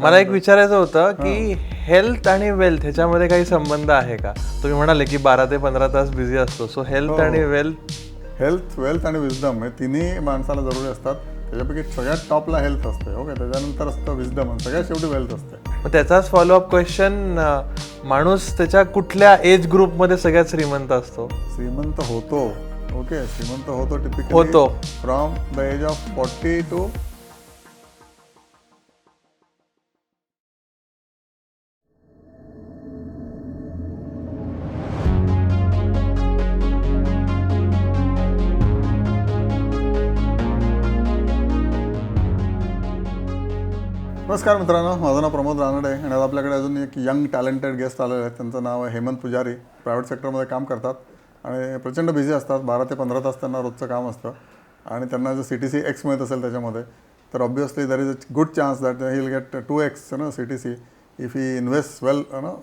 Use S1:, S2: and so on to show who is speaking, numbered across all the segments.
S1: मला एक विचारायचं होतं की हेल्थ आणि वेल्थ ह्याच्यामध्ये काही संबंध आहे का? तुम्ही म्हणाले की बारा ते पंधरा तास बिझी असतो. सो हेल्थ आणि वेल्थ
S2: हेल्थ वेल्थ आणि विजडम हे तिन्ही माणसाला जरुरी असतात. त्याच्यापैकी सगळ्यात टॉपला हेल्थ असते ओके? त्याच्यानंतर असतं विजडम आणि सगळ्यात शेवटी वेल्थ असते.
S1: मग त्याचाच फॉलोअप क्वेश्चन माणूस त्याच्या कुठल्या एज ग्रुपमध्ये सगळ्यात श्रीमंत असतो?
S2: श्रीमंत होतो ओके? श्रीमंत होतो टिपिकली
S1: होतो.
S2: From the age of forty two नमस्कार मित्रांनो माझं नाव प्रमोद रानडे आणि आज आपल्याकडे अजून एक यंग टॅलेंटेड गेस्ट आलेले आहेत. त्यांचं नाव आहे हेमंत पुजारी. प्रायव्हेट सेक्टरमध्ये काम करतात आणि प्रचंड बिझी असतात. बारा ते पंधरा तास त्यांना रोजचं काम असतं. आणि त्यांना जर सी टी सी एक्स मिळत असेल त्याच्यामध्ये तर obviously there is a good chance that he will get to X ना C T C if he invest well no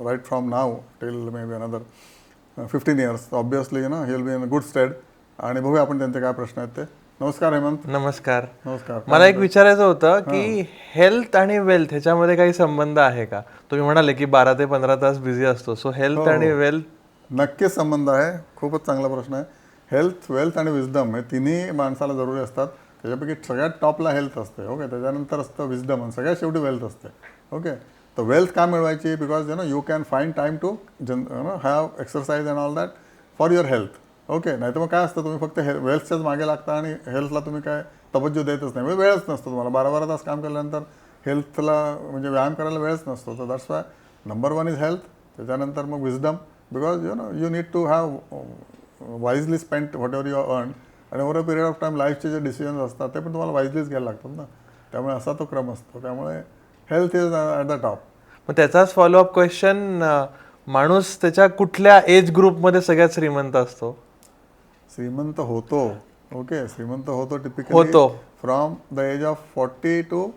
S2: right from now till may be another fifteen years obviously ना he will be in good stead आणि बघूया आपण त्यांचे काय प्रश्न आहेत ते. नमस्कार हेमंत.
S1: नमस्कार.
S2: नमस्कार.
S1: मला एक विचारायचं होतं की हेल्थ आणि वेल्थ ह्याच्यामध्ये काही संबंध आहे का? तुम्ही म्हणाले की बारा ते पंधरा तास बिझी असतो. सो हेल्थ आणि वेल्थ
S2: नक्कीच संबंध आहे. खूपच चांगला प्रश्न आहे. हेल्थ वेल्थ आणि विजडम हे तिन्ही माणसाला जरुरी असतात. त्याच्यापैकी सगळ्यात टॉपला हेल्थ असते ओके? त्याच्यानंतर असतं विजडम आणि सगळ्यात शेवटी वेल्थ असते ओके? तर वेल्थ का मिळवायची? Because you know you can find time to gym no have exercise and all that for your health okay नाही तर मग काय असतं तुम्ही फक्त हे वेल्थच्याच मागे लागता आणि हेल्थला तुम्ही काय तवज्जो देतच नाही. म्हणजे वेळच नसतो तुम्हाला. बारा बारा तास काम केल्यानंतर हेल्थला म्हणजे व्यायाम करायला वेळच नसतो. तर that's why number one is health त्याच्यानंतर मग wisdom because you know you need to have wisely spend whatever you earn आणि over a period of time लाईफचे जे डिसिजन्स असतात ते पण तुम्हाला वाईजलीच घ्यायला लागतात ना. त्यामुळे असा तो क्रम असतो. त्यामुळे health is at the top
S1: मग त्याचाच फॉलोअप क्वेश्चन uh, माणूस त्याच्या कुठल्या एज ग्रुपमध्ये सगळ्यात श्रीमंत असतो?
S2: श्रीमंत होतो. ओके श्रीमंत होतो टिपिकली
S1: होतो.
S2: From the age of forty to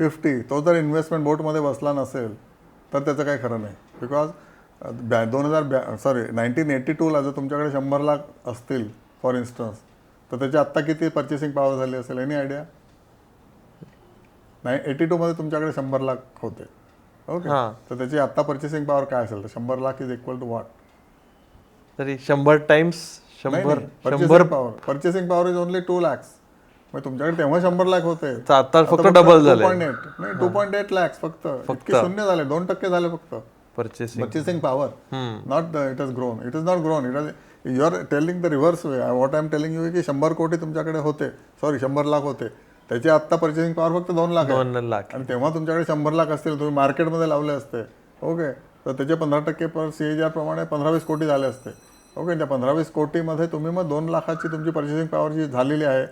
S2: fifty तो जर इन्व्हेस्टमेंट बोटमध्ये बसला नसेल तर त्याचं काही खरं नाही. बिकॉज ब्या दोन हजार ब्या सॉरी नाईन्टीन एटी टूला जर तुमच्याकडे शंभर लाख असतील फॉर इन्स्टन्स तर त्याची आत्ता किती पर्चेसिंग पॉवर झाली असेल? एनी आयडिया नाही एटी टूमध्ये तुमच्याकडे शंभर लाख होते. ओके. तर त्याची आत्ता पर्चेसिंग पॉवर काय असेल? तर शंभर lakh is equal to what
S1: तरी शंभर टाइम्स शंभर शंभर
S2: शंभर power purchasing power is only two lakhs मग तुमच्याकडे तेव्हा शंभर लाख होते.
S1: आता फक्त डबल झाले
S2: पॉईंट एट नाही टू पॉईंट एट लॅक्स फक्त. शून्य झाले दोन टक्के झाले फक्त.
S1: Purchasing
S2: purchasing power not it is grown it is not grown it is you are telling the reverse way what I am telling you की शंभर कोटी तुमच्याकडे होते. सॉरी शंभर लाख होते. त्याची आत्ता पर्चेसिंग पॉवर फक्त दोन लाख
S1: दोन लाख.
S2: आणि तेव्हा तुमच्याकडे शंभर लाख असतील तुम्ही मार्केटमध्ये लावले असते. ओके तर त्याचे पंधरा टक्के पर सी प्रमाणे पंधरा वीस कोटी झाले असते. ओके त्या पंधरा वीस कोटीमध्ये तुम्ही मग दोन लाखाची तुमची पर्चेसिंग पॉवर जी झालेली आहे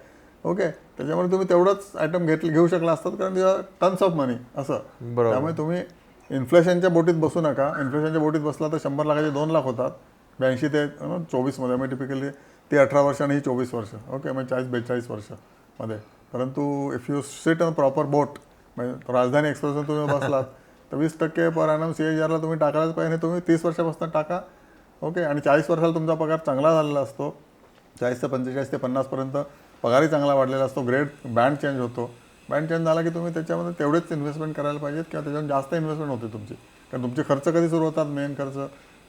S2: ओके त्याच्यामुळे तुम्ही तेवढंच आयटम घेतले घेऊ शकला असतात कारण टन्स ऑफ मनी असं. त्यामुळे तुम्ही इन्फ्लेशनच्या बोटीत बसू नका. इन्फ्लेशनच्या बोटीत बसला तर शंभर लाखाचे दोन लाख होतात. ब्याऐंशी ते चोवीसमध्ये म्हणजे टिपिकली ती अठरा वर्ष आणि ही चोवीस वर्ष ओके म्हणजे चाळीस बेचाळीस वर्षमध्ये. परंतु if you sit on proper boat म्हणजे राजधानी एक्सप्रेसवर तुम्ही बसलात तर वीस टक्के पर सी एच आरला तुम्ही टाकायलाच पाहिजे तुम्ही तीस वर्षापासून टाका ओके आणि चाळीस वर्षाला तुमचा पगार चांगला झालेला असतो. चाळीस ते पंचेचाळीस ते पन्नासपर्यंत पगारही चांगला वाढलेला असतो. ग्रेड बँड चेंज होतो. बँड चेंज झाला की तुम्ही त्याच्यामध्ये तेवढेच इन्व्हेस्टमेंट करायला पाहिजेत किंवा त्याच्यावर जास्त इन्व्हेस्टमेंट होते तुमची. कारण तुमचे खर्च कधी सुरू होतात? मेन खर्च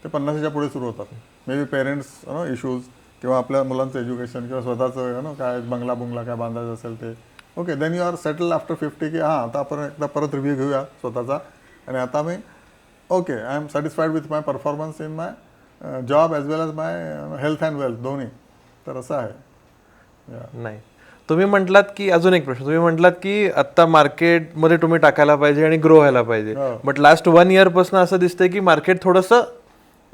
S2: ते पन्नासाच्या पुढे सुरू होतात. May be parents no issues किंवा आपल्या मुलांचं एज्युकेशन किंवा स्वतःचं नो काय बंगला बुंगला काय बांधायचं असेल ते. Okay then you are settle after fifty की हां आता आपण एकदा परत रिव्ह्यू घेऊया स्वतःचा. आणि आता मी okay I am satisfied with my performance in my job as well as my health and wealth दोन्ही. तर असं आहे.
S1: नाही. तुम्ही म्हटलात की अजून एक प्रश्न. तुम्ही म्हटलात की आता मार्केटमध्ये तुम्ही टाकायला पाहिजे आणि ग्रो व्हायला पाहिजे. बट लास्ट वन इयरपासून असं दिसतंय की मार्केट थोडंसं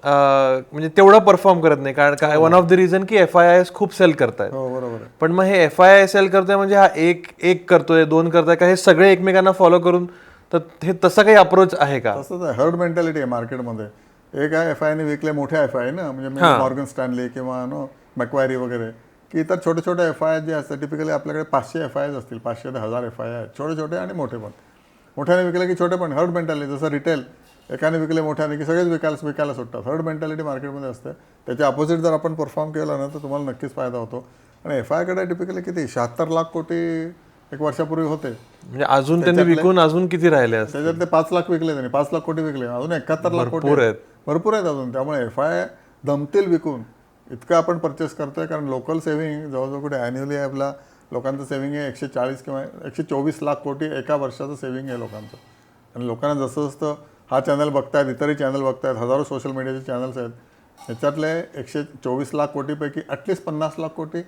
S1: म्हणजे तेवढं परफॉर्म करत नाही. कारण काय वन ऑफ द रिझन की एफ आय आय एस खूप सेल करतायत.
S2: हो बरोबर
S1: पण मग हे एफ आय आय सेल करतोय म्हणजे हा एक एक करतोय दोन करतोय का हे सगळे एकमेकांना फॉलो करून तर हे तसं काही अप्रोच आहे का?
S2: तसंच आहे. हर्ड मेंटॅलिटी आहे मार्केटमध्ये एक आहे एफ आयने विकले मोठे एफ आय ना म्हणजे मॉर्गन स्टॅनली किंवा नो मॅक्वायरी वगैरे. की इतर छोटे छोटे एफ आय जे असतात टिपिकली आपल्याकडे पाचशे एफ आयज असतील पाचशे ते हजार एफ आय आहेत. छोटे छोटे आणि मोठे पण. मोठ्याने विकले की छोटे पण. हर्ड मेंटॅलिटी जसं रिटेल एकाने विकले मोठ्याने की सगळेच विकायला विकायला सुटतात. हर्ड मेंटॅलिटी मार्केटमध्ये असते. त्याच्या अपोजिट जर आपण परफॉर्म केलं ना तर तुम्हाला नक्कीच फायदा होतो. आणि एफ आयकडे टिपिकली किती? शहात्तर लाख कोटी एक वर्षापूर्वी होते.
S1: म्हणजे अजून त्यांनी विकून अजून किती राहिले असते
S2: त्याच्यात ते पाच लाख विकले त्यांनी. पाच लाख कोटी विकले. अजून एकाहत्तर लाख कोटी
S1: आहेत.
S2: भरपूर आहेत अजून. त्यामुळे एफ आय दमतील विकून. इतकं आपण परचेस करतोय कारण लोकल सेव्हिंग जवळजवळ कुठे अॅन्युअली आपला लोकांचं सेव्हिंग आहे एकशे चाळीस किंवा एकशे चोवीस लाख कोटी एका वर्षाचं सेव्हिंग आहे लोकांचं. आणि लोकांना जसं जसं हा चॅनल बघतायत इतरही चॅनल बघतायत हजारो सोशल मीडियाचे चॅनल्स आहेत त्याच्यातले एकशे चोवीस लाख कोटीपैकी ॲटलिस्ट पन्नास लाख कोटी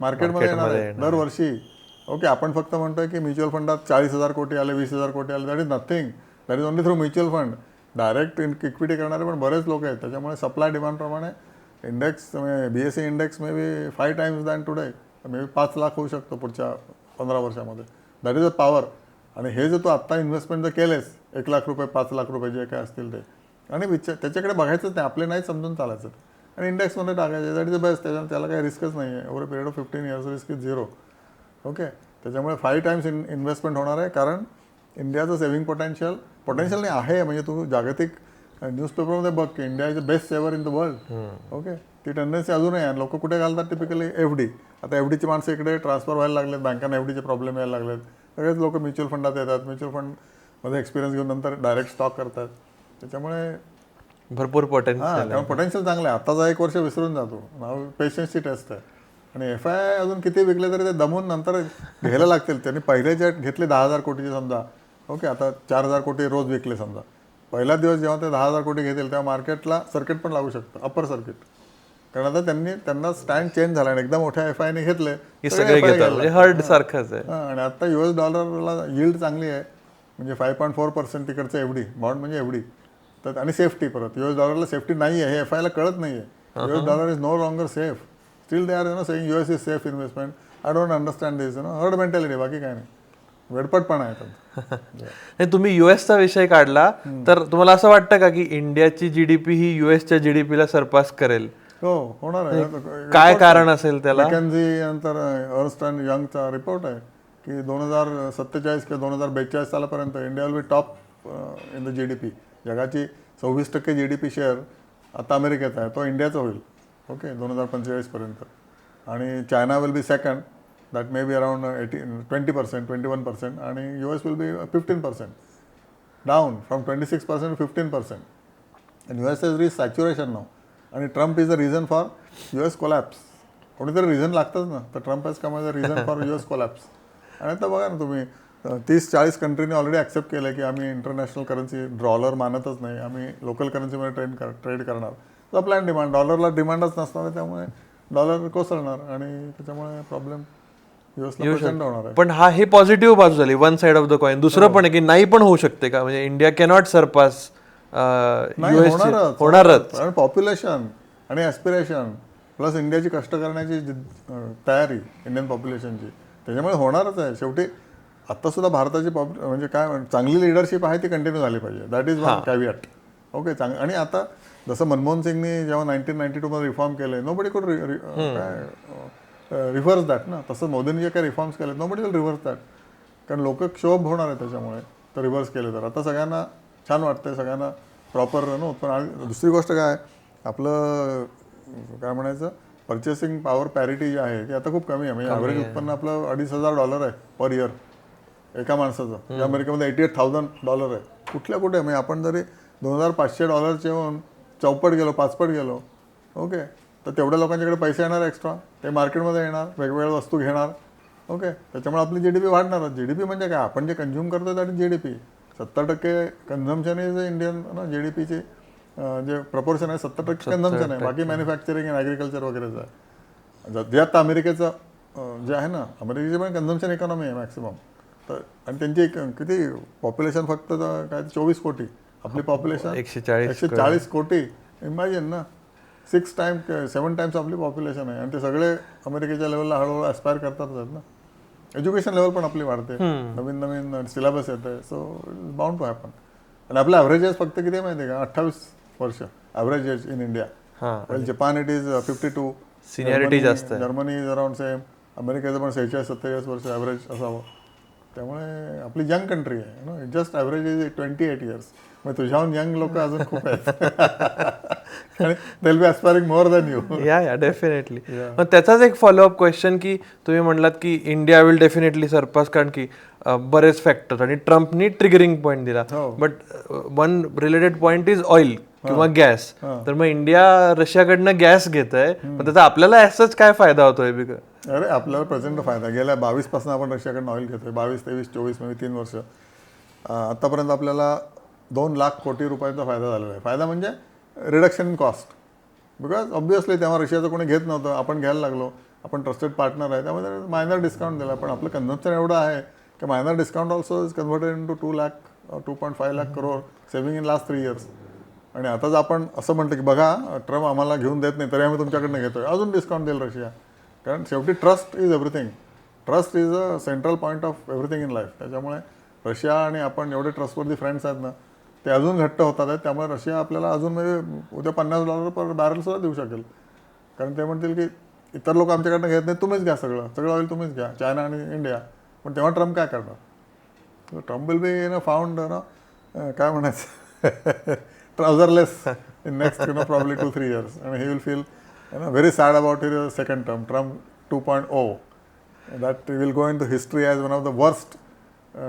S2: मार्केटमध्ये येणार आहे दरवर्षी. ओके आपण फक्त म्हणतोय की म्युच्युअल फंडात चाळीस हजार कोटी आले वीस हजार कोटी आले that is nothing that is only through mutual fund direct equity करणारे पण बरेच लोक आहेत. त्याच्यामुळे supply डिमांडप्रमाणे index B S C index maybe five times than today maybe पाच लाख होऊ शकतो पुढच्या पंधरा वर्षामध्ये. दॅट इज अ पॉवर आणि हे जर तू आत्ता इन्व्हेस्टमेंट जर केलेस एक लाख रुपये पाच लाख रुपये जे काय असतील ते. आणि विचार त्याच्याकडे बघायचंच नाही आपले नाही समजून चालायचं. आणि इंडेक्समध्ये टाकायचे. दॅट इज अ बेस्ट त्याच्या त्याला काही रिस्कच नाही आहे. Over period of fifteen years risk is zero okay त्याच्यामुळे फाईव्ह टाइम्स इन इन्व्हेस्टमेंट होणार आहे. कारण इंडियाचं सेव्हिंग पोटेन्शियल पोटेन्शियल नाही आहे. म्हणजे तू जागतिक न्यूजपेपरमध्ये बघ की India is the best saver in the world okay ती टेंडन्सी अजूनही आहे. लोक कुठे घालतात टिपिकली एफ डी आता एफ डीची माणसं इकडे ट्रान्सफर व्हायला लागलेत. बँकांना एफ डीचे प्रॉब्लेम यायला लागलेत. सगळेच लोक म्युच्युअल फंडात येतात. म्युच्युअल फंडमध्ये एक्सपिरियन्स घेऊन नंतर डायरेक्ट स्टॉक करतात. त्याच्यामुळे
S1: भरपूर पोटेन्शियल
S2: हां पोटेन्शियल चांगलं आहे. आताचा एक वर्ष विसरून जातो. पेशन्सची टेस्ट आहे. आणि एफ आय अजून किती विकले तरी ते दमून नंतर घ्यायला लागतील. त्यांनी पहिले जे घेतले दहा हजार कोटीचे समजा. ओके आता चार हजार कोटी रोज विकले समजा. पहिला दिवस जेव्हा ते दहा हजार कोटी घेतील तेव्हा मार्केटला सर्किट पण लागू शकतं अप्पर सर्किट कारण आता त्यांनी त्यांना स्टँड चेंज झाला आणि एकदा मोठ्या एफ आयने घेतले
S1: हे घेतात म्हणजे हर्ड सारखंच आहे.
S2: आणि आता युएस डॉलरला यील्ड चांगली आहे म्हणजे फाय पॉईंट फोर पर्सेंट तिकडचं एवढी बॉन्ड म्हणजे एवढी. तर आणि सेफ्टी परत युएस डॉलरला सेफ्टी नाही आहे हे एफ आयला कळत नाही आहे US dollar is no longer safe still they are you know saying US is safe investment I don't understand this you know herd mentality बाकी काय नाही. वेडपटपणा आहे त्यांचा
S1: नाही तुम्ही युएसचा विषय काढला तर तुम्हाला असं वाटतं का की इंडियाची जीडीपी ही युएसच्या जीडीपीला सरपास करेल?
S2: हो होणार आहे.
S1: काय कारण असेल त्याला?
S2: नंतर अर्स्ट अँड यंगचा रिपोर्ट आहे की दोन हजार सत्तेचाळीस किंवा दोन हजार बेचाळीस सालापर्यंत India will be top in the G D P जगाची सव्वीस टक्के जी डी पी शेअर आता अमेरिकेचा आहे. तो इंडियाचा होईल. ओके दोन हजार पंचेचाळीसपर्यंत आणि China will be second that maybe around eighty twenty percent twenty one percent आणि U S will be fifteen percent down from twenty six percent to fifteen percent and U S is re saturation now आणि Trump is the reason for U S collapse कोणीतरी reason लागतंच ना. तर Trump has come as a reason for U S collapse आणि आता बघा ना तुम्ही अं, तीस चाळीस कंट्रीने ऑलरेडी ॲक्सेप्ट केलं की आम्ही इंटरनॅशनल करन्सी डॉलर मानतच नाही. आम्ही लोकल करन्सीमध्ये ट्रेड कर ट्रेड करणार. सप्लाय अँड डिमांड डॉलरला डिमांडच नसणार त्यामुळे डॉलर कोसळणार. आणि त्याच्यामुळे प्रॉब्लेम
S1: पण हा हे पॉझिटिव्ह बाजू झाली one side of the coin दुसरं पण आहे की नाही पण होऊ शकते का? म्हणजे इंडिया कॅनॉट सरपास
S2: होणारच. पॉप्युलेशन आणि ॲस्पिरेशन प्लस इंडियाची कष्ट करण्याची तयारी इंडियन पॉप्युलेशनची त्याच्यामुळे होणारच आहे. शेवटी आता सुद्धा भारताची पॉप म्हणजे काय चांगली लिडरशिप आहे ती कंटिन्यू झाली पाहिजे. That is one caveat okay चांग आणि आता जसं मनमोहन सिंगनी जेव्हा नाईन्टीन नाईन्टी टूमध्ये रिफॉर्म केले नो बडी कुड काय रिव्हर्स दॅट ना. तसं मोदींनी जे काही रिफॉर्म्स केले नो विल रिव्हर्स दॅट कारण लोक क्षोभ होणार आहे त्याच्यामुळे. तर रिव्हर्स केले तर. आता सगळ्यांना छान वाटतंय सगळ्यांना प्रॉपर नो पण आणि दुसरी गोष्ट काय आपलं काय म्हणायचं? पर्चेसिंग पॉवर पॅरिटी जी आहे ती आता खूप कमी आहे. म्हणजे ॲव्हरेज उत्पन्न आपलं अडीच हजार डॉलर आहे पर इयर एका माणसाचं. अमेरिकेमध्ये एटी एट थाउजंड डॉलर आहे. कुठल्या कुठे? म्हणजे आपण जरी दोन हजार पाचशे डॉलरचे येऊन चौपट गेलो पाचपट गेलो ओके तर तेवढ्या लोकांच्याकडे पैसे येणार एक्स्ट्रा ते मार्केटमध्ये येणार वेगवेगळ्या वस्तू घेणार. ओके त्याच्यामुळे आपली जी डी पी वाढणारच जी डी पी म्हणजे काय? आपण जे कंझ्युम करतो त्यात जी डी पी सत्तर टक्के कन्झम्पन इज इंडियन ना जी डी पीचे जे प्रपोर्शन आहे सत्तर टक्के कन्झम्पन आहे. बाकी मॅन्युफॅक्चरिंग अँड ॲग्रिकल्चर वगैरेचं आहे. ज- आता अमेरिकेचं जे आहे ना अमेरिकेची पण कन्झम्पन इकॉनॉमी आहे मॅक्सिमम तर आणि त्यांची किती पॉप्युलेशन फक्त काय चोवीस कोटी. आपली पॉप्युलेशन
S1: एकशे चाळीस
S2: एकशे चाळीस कोटी. इमॅजिन ना. सिक्स टाइम सेवन टाइम्स आपली पॉप्युलेशन आहे. आणि ते सगळे अमेरिकेच्या लेवलला हळूहळू ॲस्पायर करतात आहेत ना. एज्युकेशन लेवल पण आपली वाढते. नवीन नवीन सिलेबस येते सो बाउंड टू हॅपन आणि आपलं ॲव्हरेज एज फक्त किती माहिती आहे का? अठ्ठावीस वर्ष. Average age in India well Japan it is fifty two
S1: Seniority जास्त.
S2: जर्मनी इज अराउंड सेम अमेरिकेचं पण सेहेचाळीस सत्तेचाळीस वर्ष ॲव्हरेज असावं. त्यामुळे आपली यंग कंट्री आहे no just average is twenty eight years मग तुझ्याहून यंग लोक अजून खूप आहेत. आणि they'll be aspiring more than you
S1: yeah yeah definitely मग त्याचाच एक फॉलोअप क्वेश्चन की तुम्ही म्हणलात की इंडिया विल डेफिनेटली सरपास कारण की बरेच फॅक्टर आणि ट्रम्पनी ट्रिगरिंग पॉईंट दिला. But one related point is oil किंवा गॅस. तर मग इंडिया रशियाकडनं गॅस घेत आहे पण त्याचा आपल्याला असंच काय फायदा होतोय बिकॉज
S2: अरे आपल्याला प्रचंड फायदा. गेल्या बावीसपासून आपण रशियाकडनं ऑइल घेतोय. बावीस तेवीस चोवीस म्हणजे तीन वर्ष. आतापर्यंत आपल्याला दोन लाख कोटी रुपयाचा फायदा झालेला आहे. फायदा म्हणजे reduction in cost because obviously तेव्हा रशियाचं कोणी घेत नव्हतं. आपण घ्यायला लागलो. आपण ट्रस्टेड पार्टनर आहे. त्यामुळे मायनर डिस्काउंट दिला. पण आपलं कन्झम्पन एवढं आहे की minor discount also is converted into two lakh two point five lakh crore saving in last three years आणि आताच आपण असं म्हणतो की बघा ट्रम्प आम्हाला घेऊन देत नाही तरी आम्ही तुमच्याकडनं घेतोय. अजून डिस्काउंट देईल रशिया. कारण शेवटी trust is everything trust is a central point of everything in life त्याच्यामुळे रशिया आणि आपण एवढे ट्रस्टवरती फ्रेंड्स आहेत ना ते अजून घट्ट होतात आहेत. त्यामुळे रशिया आपल्याला अजून म्हणजे उद्या पन्नास डॉलर पर बॅरलसुद्धा देऊ शकेल. कारण ते म्हणतील की इतर लोक आमच्याकडनं घेत नाही तुम्हीच घ्या सगळं. सगळं ऑइल तुम्हीच घ्या. चायना आणि इंडिया. पण तेव्हा ट्रम्प काय करणार? Trump will be in a found ना काय म्हणायचं? Trouserless in next you know probably two three years आणि he will feel you know very sad about her second term Trump two point O that will go into history as one of the worst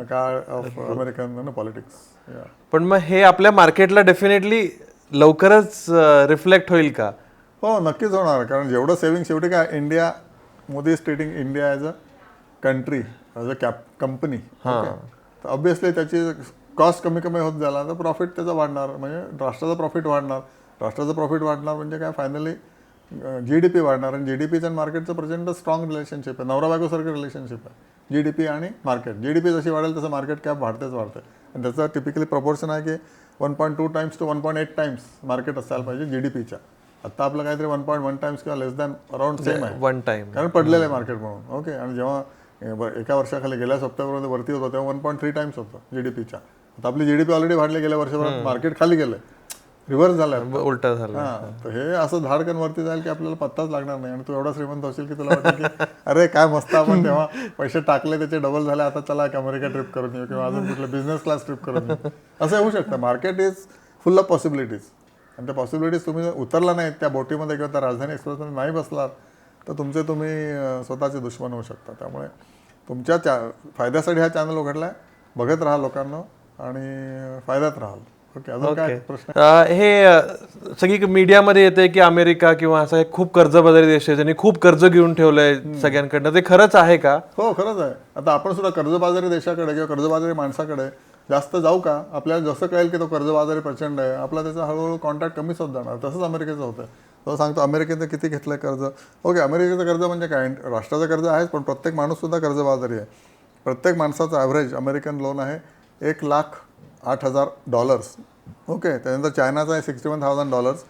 S2: काळ of American politics
S1: पण मग हे आपल्या मार्केटला definitely लवकरच reflect होईल का?
S2: हो नक्कीच होणार. कारण जेवढं सेव्हिंग शेवटी काय India Modi is treating India as a country as a cap company obviously त्याची कॉस्ट कमी कमी होत झाला तर प्रॉफिट त्याचा वाढणार. म्हणजे राष्ट्राचं प्रॉफिट वाढणार. राष्ट्राचं प्रॉफिट वाढणार म्हणजे काय? फायनली जी डी पी वाढणार. आणि जी डी पीचं आणि मार्केटचं प्रचंड स्ट्रॉंग रिलेशनशिप आहे. नवरा बायकोसारखं रिलेशनशिप आहे. जी डी पी आणि मार्केट जी डी पी जशी वाढेल तसं मार्केट कॅप वाढतेच वाढते आणि त्याचं टिपिकली प्रपोर्शन आहे की one point two times two one point eight times market असायला पाहिजे जी डी पीच्या आत्ता आपलं काहीतरी वन पॉईंट वन टाइम्स किंवा लेस दॅन अराउंड सेम आहे.
S1: वन टाइम
S2: कारण पडलेलं आहे मार्केट म्हणून. ओके आणि जेव्हा एका वर्षाखाली गेल्या सप्टेंबरमध्ये वरती होतं तेव्हा वन पॉईंट थ्री टाइम्स होतं जी डी पीच्या आता आपली जी डी पी ऑलरेडी वाढली गेल्या वर्षभरात मार्केट खाली गेलं. रिव्हर्स झालं.
S1: उलटा झाला.
S2: हा तर हे असं धाडकन वरती जाईल की आपल्याला पत्ताच लागणार नाही आणि तू एवढा श्रीमंत होशील की तुला वाटेल की अरे काय मस्त आपण तेव्हा पैसे टाकले त्याचे डबल झाले आता चला एक अमेरिका ट्रिप करून येऊ किंवा अजून कुठलं बिझनेस क्लास ट्रिप करून येऊ. असं होऊ शकतं. Market is full of possibilities आणि त्या पॉसिबिलिटीज तुम्ही उतरला नाहीत त्या बोटीमध्ये किंवा त्या राजधानी एक्सप्रेसमध्ये नाही बसलात तर तुमचे तुम्ही स्वतःचे दुश्मन होऊ शकता त्यामुळे तुमच्या चा फायद्यासाठी हा चॅनल उघडला आहे बघत राहा लोकांना. आणि फायद्यात राहाल. ओके अजून काय प्रश्न?
S1: अं, हे सगळी मीडियामध्ये येते की अमेरिका किंवा असा एक खूप कर्जबाजारी देश आहे त्यांनी खूप कर्ज घेऊन ठेवलंय सगळ्यांकडनं. ते खरंच आहे का?
S2: हो खरंच आहे. आता आपण सुद्धा कर्जबाजारी देशाकडे किंवा कर्जबाजारी माणसाकडे जास्त जाऊ का? आपल्याला जसं कळेल की तो कर्जबाजारी प्रचंड आहे. आपला त्याचा हळूहळू कॉन्टॅक्ट कमीच होत जाणार. तसंच अमेरिकेचं होतं तो सांगतो अमेरिकेचं किती घेतलं कर्ज? ओके अमेरिकेचं कर्ज म्हणजे काय? राष्ट्राचं कर्ज आहेच पण प्रत्येक माणूस सुद्धा कर्जबाजारी आहे. प्रत्येक माणसाचं ॲव्हरेज अमेरिकन लोन आहे. एक लाख आठ हजार डॉलर्स ओके त्यानंतर चायनाचं आहे sixty one thousand dollars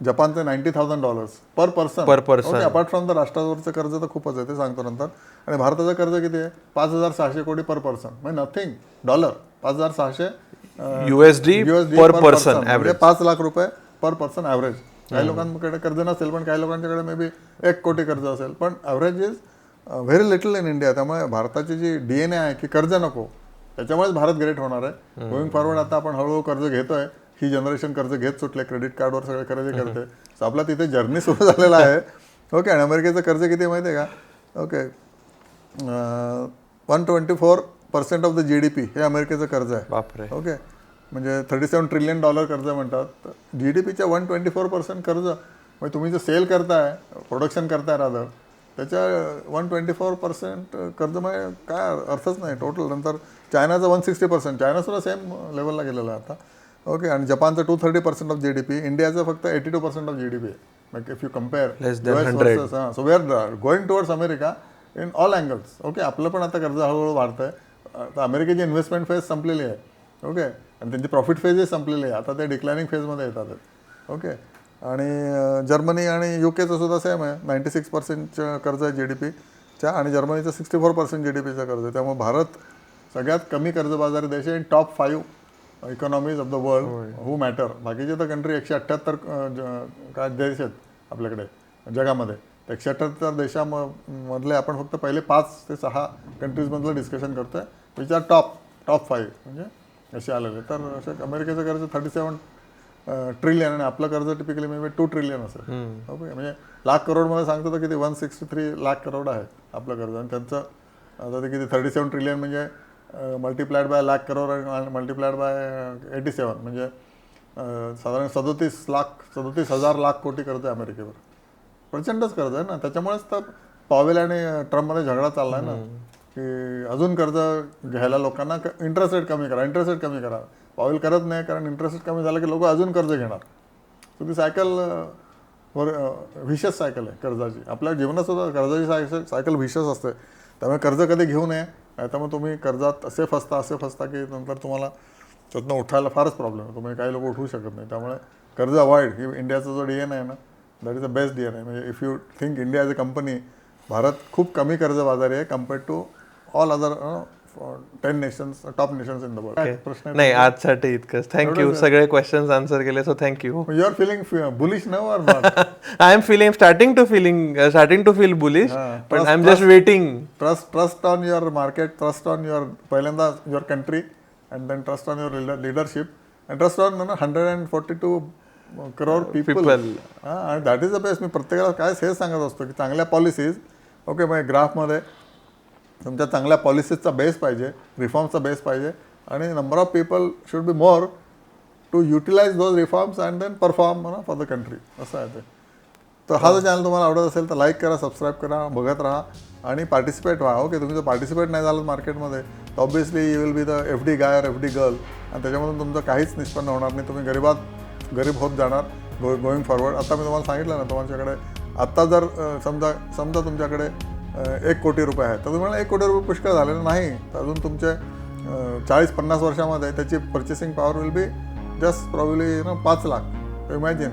S2: जपानचं ninety thousand dollars per person
S1: Per person.
S2: Okay apart from the राष्ट्रावरचं कर्ज तर खूपच आहे ते सांगतो नंतर. आणि भारताचं कर्ज किती आहे? पाच हजार सहाशे कोटी पर पर्सन म्हणजे नथिंग डॉलर पाच हजार सहाशे
S1: युएसडी पर पर्सन.
S2: म्हणजे पाच लाख रुपये पर पर्सन ॲव्हरेज काही लोकांकडे कर्ज नसेल पण काही लोकांच्याकडे मे बी एक कोटी कर्ज असेल. पण average is very little in India त्यामुळे भारताची जी डी एन ए आहे की कर्ज नको त्याच्यामुळेच भारत ग्रेट होणार आहे. गोईंग फॉरवर्ड आता आपण हळूहळू कर्ज घेतोय. ही जनरेशन कर्ज घेत सुटले क्रेडिट कार्डवर सगळे खरेदी करते So आपला तिथे जर्नी सुरू झालेला आहे. ओके आणि अमेरिकेचं कर्ज किती माहिती आहे का? Okay one twenty four percent of the G D P हे अमेरिकेचं कर्ज आहे.
S1: बापरे.
S2: ओके म्हणजे थर्टी सेवन ट्रिलियन डॉलर कर्ज म्हणतात. जी डी पीच्या वन ट्वेंटी फोर पर्सेंट कर्ज म्हणजे तुम्ही जे सेल करताय प्रोडक्शन करताय रादर त्याच्या वन ट्वेंटी फोर पर्सेंट कर्ज म्हणजे काय अर्थच नाही टोटल नंतर चायनाचं वन सिक्स्टी पर्सेंट चायनासुद्धा सेम लेवलला गेलेलं आहे आता. ओके आणि जपानचं two thirty percent of G D P इंडियाचं फक्त eighty two percent of G D P आहे if you compare
S1: Less than 100.
S2: हां so we are going towards America in all angles okay आपलं पण आता कर्ज हळूहळू वाढतंय. आता अमेरिकेची इन्व्हेस्टमेंट फेज संपलेली आहे. ओके आणि त्यांची प्रॉफिट फेजही संपलेली आहे. आता ते डिक्लायनिंग फेजमध्ये येतात. ओके आणि जर्मनी आणि यू केचं सुद्धा सेम आहे. नाईन्टी सिक्स पर्सेंटचं कर्ज आहे जी डी पीच्या आणि जर्मनीचं sixty four percent G D पीचं कर्ज आहे. त्यामुळे भारत सगळ्यात कमी कर्जबाजारी देश आहे top five economies of the world who matter बाकीचे तर कंट्री एकशे अठ्ठ्याहत्तर काय देश आहेत आपल्याकडे जगामध्ये. तर एकशे अठ्ठ्याहत्तर देशामधले आपण फक्त पहिले पाच ते सहा कंट्रीजमधलं डिस्कशन करतोय which are top top five म्हणजे असे आलेले तर असे अमेरिकेचं कर्ज थर्टी सेवन ट्रिलियन आणि आपलं कर्ज टिपिकली मे टू ट्रिलियन असेल. ओके म्हणजे लाख करोडमध्ये सांगतो तर किती? One sixty three lakh crore आहे आपलं कर्ज. आणि त्यांचं आता ते किती? थर्टी सेवन ट्रिलियन म्हणजे मल्टिप्लायड बाय लाख करोड आणि मल्टिप्लायड बाय एटी सेवन म्हणजे साधारण सदोतीस लाख सदोतीस हजार लाख कोटी कर्ज आहे अमेरिकेवर. प्रचंडच कर्ज आहे ना? त्याच्यामुळेच तर पॉवेल आणि ट्रम्पमध्ये झगडा चाललाय ना? की अजून कर्ज घ्यायला लोकांना इंटरेस्ट रेट कमी करा इंटरेस्ट रेट कमी करा. पॉवेल करत नाही कारण इंटरेस्ट कमी झालं की लोक अजून कर्ज घेणार. सो ती सायकल वर विशेष सायकल आहे कर्जाची. आपल्या जीवनात सुद्धा कर्जाची सायकल सायकल विशेष असते. त्यामुळे कर्ज कधी घेऊ नये त्यामुळे मग तुम्ही कर्जात असे फसता असे फसता की नंतर तुम्हाला त्यातनं उठायला फारच प्रॉब्लेम आहे. तुम्ही काही लोक उठवू शकत नाही. त्यामुळे कर्ज अवॉइड ही इंडियाचा जो डी एन आहे ना that is the best D N आहे म्हणजे if you think India as a company Bharat खूप कमी कर्ज बाजारी आहे compared to all other ten nations top nations in the world प्रश्न
S1: नाही आजसाठी इतकंच. थँक्यू सगळे क्वेश्चन्स आन्सर केले so thank you
S2: you are feeling bullish or not
S1: I am feeling starting to feeling starting to feel bullish. But I am just waiting
S2: trust trust on your market trust on your पहिल्यांदा your country and then trust on your leadership and trust on hundred and forty two crore people आणि that is the best मी प्रत्येकाला काय हेच सांगत असतो की चांगल्या पॉलिसीज ओके मग ग्राफमध्ये तुमच्या चांगल्या पॉलिसीजचा बेस पाहिजे रिफॉर्मचा बेस पाहिजे आणि number of people should be more to utilize those reforms and then perform for the country असं आहे ते. तर हा जर चॅनल तुम्हाला आवडत असेल तर लाईक करा सबस्क्राईब करा बघत राहा आणि पार्टिसिपेट व्हा. ओके तुम्ही जर पार्टिसिपेट नाही झालं मार्केटमध्ये तर obviously you will be the F D guy or F D girl आणि त्याच्यामधून तुमचं काहीच निष्पन्न होणार नाही. तुम्ही गरीबात गरीब होत जाणार गो गोईंग फॉरवर्ड आता मी तुम्हाला सांगितलं ना तुमच्याकडे आत्ता जर समजा समजा तुमच्याकडे एक कोटी रुपये आहेत. तर तुम्हाला एक कोटी रुपये पुष्कळ झालेलं नाही. तर अजून तुमचे चाळीस पन्नास वर्षामध्ये त्याची purchasing power will be just probably no पाच लाख. इमॅजिन